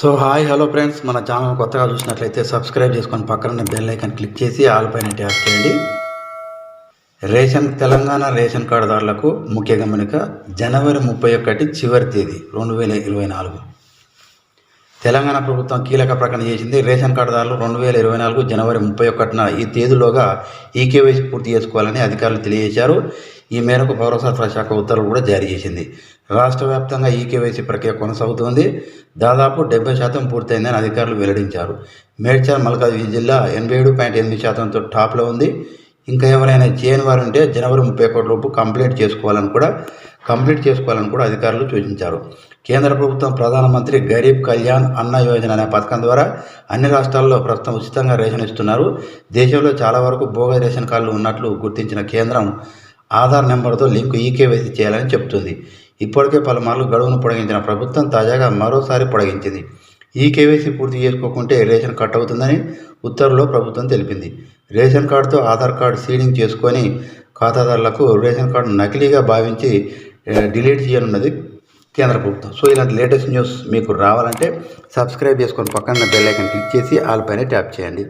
So hi hello friends. మన channel కొత్తగా చూసినట్లయితే సబ్స్క్రైబ్ చేసుకొని పక్కన బెల్ ఐకాన్ క్లిక్ చేసి ఆల్ పైన ట్యాప్ చేయండి. రేషన్ తెలంగాణ రేషన్ కార్డుదారులకు ముఖ్య గమనిక జనవరి ముప్పై ఒకటి చివరి తేదీ రెండు వేల ఇరవై నాలుగు. తెలంగాణ ప్రభుత్వం కీలక ప్రకటన చేసింది. రేషన్ కార్డుదారులు రెండు వేల ఇరవై నాలుగు జనవరి ముప్పై ఒకటిన ఈ తేదీలోగా ఈకేవైసీ పూర్తి చేసుకోవాలని అధికారులు తెలియజేశారు. ఈ మేరకు పౌర సరఫరా శాఖ ఉత్తర్వులు కూడా జారీ చేసింది. రాష్ట్ర వ్యాప్తంగా ఈకేవైసీ ప్రక్రియ కొనసాగుతోంది. దాదాపు డెబ్బై శాతం పూర్తయిందని అధికారులు వెల్లడించారు. మేడ్చల్ మల్కాజ్గిరి జిల్లా ఎనభై ఏడు పాయింట్ ఎనిమిది శాతంతో టాప్లో ఉంది. ఇంకా ఎవరైనా చేయని వారు ఉంటే జనవరి ముప్పై ఒకటి లోపు కంప్లీట్ చేసుకోవాలని కూడా కంప్లీట్ చేసుకోవాలని కూడా అధికారులు సూచించారు. కేంద్ర ప్రభుత్వం ప్రధానమంత్రి గరీబ్ కళ్యాణ్ అన్న యోజన అనే పథకం ద్వారా అన్ని రాష్ట్రాల్లో ప్రస్తుతం ఉచితంగా రేషన్ ఇస్తున్నారు. దేశంలో చాలా వరకు భోగ రేషన్ కార్డులు ఉన్నట్లు గుర్తించిన కేంద్రం ఆధార్ నెంబర్తో లింక్ ఈకేవైసీ చేయాలని చెబుతుంది. ఇప్పటికే పలుమార్లు గడువును పొడిగించిన ప్రభుత్వం తాజాగా మరోసారి పొడిగించింది. ఈ కేవైసీ పూర్తి చేసుకోకుంటే రేషన్ కట్ అవుతుందని ఉత్తర్వులో ప్రభుత్వం తెలిపింది. రేషన్ కార్డుతో ఆధార్ కార్డు సీడింగ్ చేసుకొని ఖాతాదారులకు రేషన్ కార్డు నకిలీగా భావించి డిలీట్ చేయనున్నది కేంద్ర ప్రభుత్వం. సో ఇలాంటి లేటెస్ట్ న్యూస్ మీకు రావాలంటే సబ్స్క్రైబ్ చేసుకొని పక్కన బెల్ ఐకాన్ క్లిక్ చేసి ఆల్ పైన ట్యాప్ చేయండి.